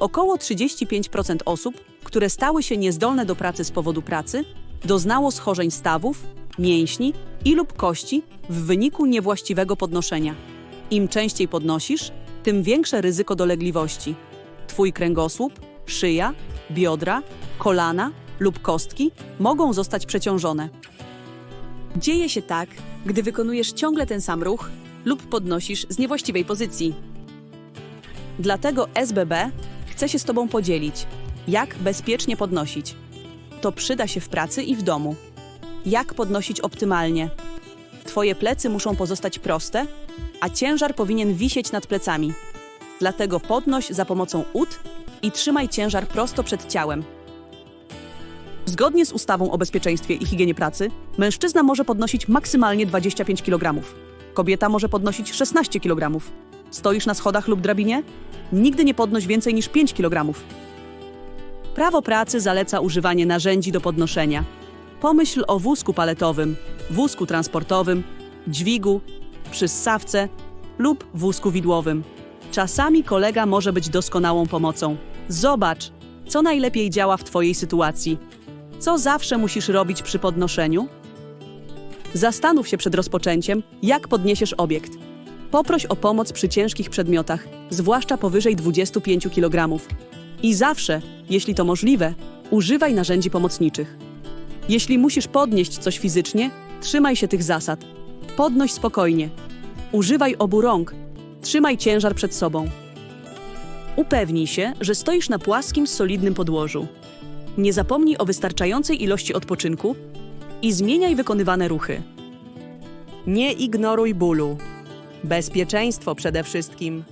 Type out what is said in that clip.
Około 35% osób, które stały się niezdolne do pracy z powodu pracy, doznało schorzeń stawów, mięśni i lub kości w wyniku niewłaściwego podnoszenia. Im częściej podnosisz, tym większe ryzyko dolegliwości. Twój kręgosłup, szyja, biodra, kolana lub kostki mogą zostać przeciążone. Dzieje się tak, gdy wykonujesz ciągle ten sam ruch lub podnosisz z niewłaściwej pozycji. Dlatego SBB chce się z Tobą podzielić, jak bezpiecznie podnosić. To przyda się w pracy i w domu. Jak podnosić optymalnie? Twoje plecy muszą pozostać proste, a ciężar powinien wisieć nad plecami. Dlatego podnoś za pomocą ud i trzymaj ciężar prosto przed ciałem. Zgodnie z ustawą o bezpieczeństwie i higienie pracy, mężczyzna może podnosić maksymalnie 25 kg. Kobieta może podnosić 16 kg. Stoisz na schodach lub drabinie? Nigdy nie podnoś więcej niż 5 kg. Prawo pracy zaleca używanie narzędzi do podnoszenia. Pomyśl o wózku paletowym, wózku transportowym, dźwigu, przyssawce lub wózku widłowym. Czasami kolega może być doskonałą pomocą. Zobacz, co najlepiej działa w Twojej sytuacji. Co zawsze musisz robić przy podnoszeniu? Zastanów się przed rozpoczęciem, jak podniesiesz obiekt. Poproś o pomoc przy ciężkich przedmiotach, zwłaszcza powyżej 25 kg. I zawsze, jeśli to możliwe, używaj narzędzi pomocniczych. Jeśli musisz podnieść coś fizycznie, trzymaj się tych zasad. Podnoś spokojnie. Używaj obu rąk. Trzymaj ciężar przed sobą. Upewnij się, że stoisz na płaskim, solidnym podłożu. Nie zapomnij o wystarczającej ilości odpoczynku i zmieniaj wykonywane ruchy. Nie ignoruj bólu. Bezpieczeństwo przede wszystkim.